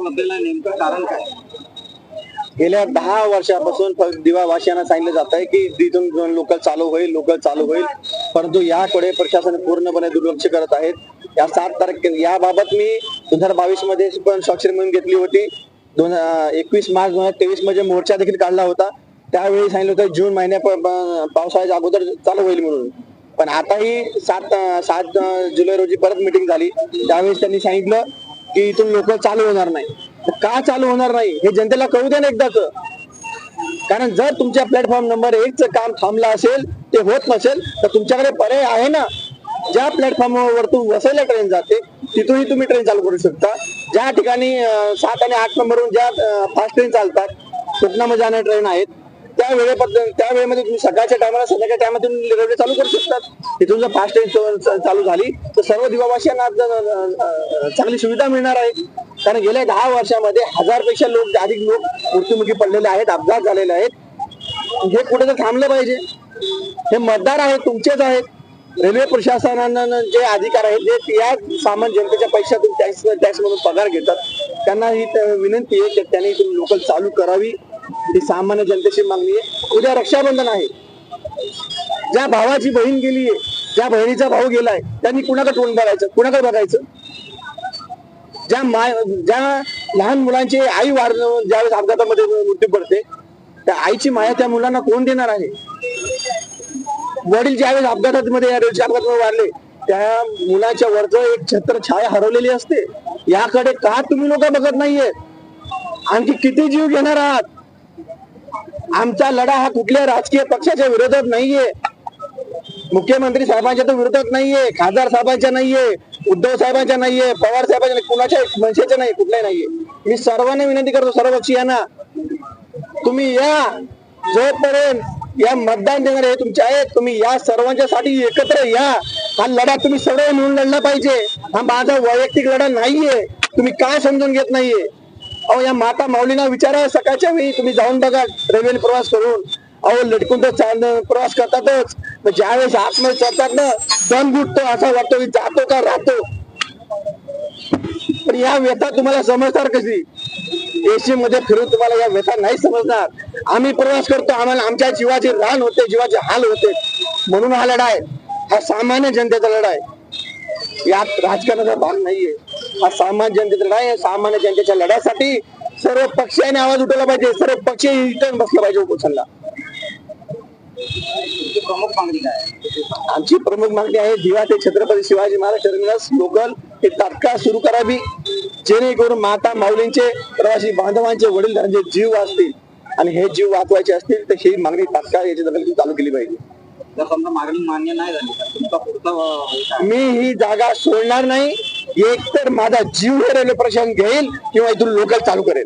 बदललं नेमकं कारण काय? गेल्या दहा वर्षापासून फक्त दिवा सांगितलं जात आहे की तिथून लोकल चालू होईल लोकल चालू होईल. परंतु याकडे प्रशासन पूर्णपणे दुर्लक्ष करत आहेत. या सात तारखे याबाबत मी दोन हजार बावीसमध्ये पण स्वाक्षरी मोहीम घेतली होती. दोन एकवीस मार्च दोन हजार तेवीसमध्ये मोर्चा देखील काढला होता. त्यावेळी सांगितलं होतं जून महिन्या पावसाळ्याच्या अगोदर चालू होईल म्हणून. पण आताही सात सात जुलै रोजी परत मिटिंग झाली. त्यावेळेस त्यांनी सांगितलं की इथून लोक चालू होणार नाही. तर का चालू होणार नाही हे जनतेला कळू द्या ना एकदाच. कारण जर तुमच्या प्लॅटफॉर्म नंबर एकच काम थांबलं असेल ते होत नसेल तर तुमच्याकडे पर्याय आहे ना. ज्या प्लॅटफॉर्मवरतून वसईला ट्रेन जाते तिथूनही तुम्ही ट्रेन चालू करू शकता. ज्या ठिकाणी सात आणि आठ नंबरवरून ज्या फास्ट ट्रेन चालतात कोकणामध्ये जाणाऱ्या ट्रेन आहेत त्या वेळेपर्यंत त्या वेळेमध्ये तुम्ही सकाळच्या टायमाला संध्याकाळच्या टायमातून रेल्वे चालू करू शकतात. तिथून जर फास्ट ट्रेन चालू झाली सर्व दिवावासियांना चांगली सुविधा मिळणार आहे. कारण गेल्या दहा वर्षामध्ये हजारपेक्षा लोक अधिक लोक मृत्युमुखी पडलेले आहेत अपघात झालेले आहेत. हे कुठे तर थांबलं पाहिजे. हे मतदार आहेत तुमचेच आहेत. रेल्वे प्रशासनानं जे अधिकार आहेत जे या सामान्य जनतेच्या पैशातून टॅक्स टॅक्स पगार घेतात त्यांना ही विनंती आहे की त्यांनी तुम्ही लोकल चालू करावी. ही सामान्य जनतेची मागणी आहे. उद्या रक्षाबंधन आहे. ज्या भावाची बहीण गेली आहे ज्या बहिणीचा भाऊ गेलाय त्यांनी कुणाकडे तोंड बघायचं? कुणाकडे बघायचं? ज्या माय ज्या लहान मुलांची आई वाढ ज्यावेळेस अपघातामध्ये मृत्यू पडते त्या आईची माया त्या मुलांना कोण देणार आहे? वडील ज्यावेळेस अपघातामध्ये या रेल्वे अपघातामध्ये वाढले त्या मुलाच्या वरच एक छत्र छाया हरवलेली असते. याकडे का तुम्ही लोक बघत नाहीये? आणखी किती जीव घेणार आहात? आमचा लढा हा कुठल्या राजकीय पक्षाच्या विरोधात नाहीये. मुख्यमंत्री साहेबांच्या तर विरोधात नाहीये खासदार साहेबांच्या नाहीये उद्धव साहेबांच्या नाहीये पवार साहेबांच्या नाही कुणाच्या मनसेच्या नाही कुठल्याही नाहीये. मी सर्वांना विनंती करतो सर्व पक्षीयांना तुम्ही या जोपर्यंत या मतदान देणारे हे तुमचे आहेत तुम्ही या सर्वांच्यासाठी एकत्र या. हा लढा तुम्ही सर्व मिळून लढला पाहिजे. हा माझा वैयक्तिक लढा नाहीये. तुम्ही काय समजून घेत नाहीये? अहो या माता माऊलीना विचारा सकाळच्या वेळी तुम्ही जाऊन बघा रेल्वेने प्रवास करून. अहो लटकून तर प्रवास करतातच. ज्यावेळेस आतमध्ये ना दम गुटतो असा वाटतो की जातो का राहतो. पण या व्यथा तुम्हाला समजणार कशी? एसी मध्ये फिरून तुम्हाला या व्यथा नाही समजणार. आम्ही प्रवास करतो आम्हाला आमच्या जीवाचे रान होते जीवाचे हाल होते. म्हणून हा लढा आहे हा सामान्य जनतेचा लढा आहे यात राजकारणाचा भाग नाहीये. हा सामान्य जनतेचा लढा आहे. सामान्य जनतेच्या लढ्यासाठी सर्व पक्षाने आवाज उठवला पाहिजे. सर्व पक्ष रिटर्न बसला पाहिजे उपोषणला. प्रमुख मागणी काय? आमची प्रमुख मागणी आहे दिवा ते छत्रपती शिवाजी महाराज टर्मिनस लोकल हे तात्काळ सुरू करावी. जेणेकरून माता माऊलींचे प्रवासी बांधवांचे वडील जीव वाचतील. आणि हे जीव वाचवायचे असतील तर ही मागणी तात्काळ याची दखल चालू केली पाहिजे. जर समजा मागणी मान्य नाही झाली तर तुमचा पुढचा अं, काय? मी ही जागा सोडणार नाही. एक तर माझा जीव हे रेल्वे प्रशासन घेईल किंवा इथून लोकल चालू करेल.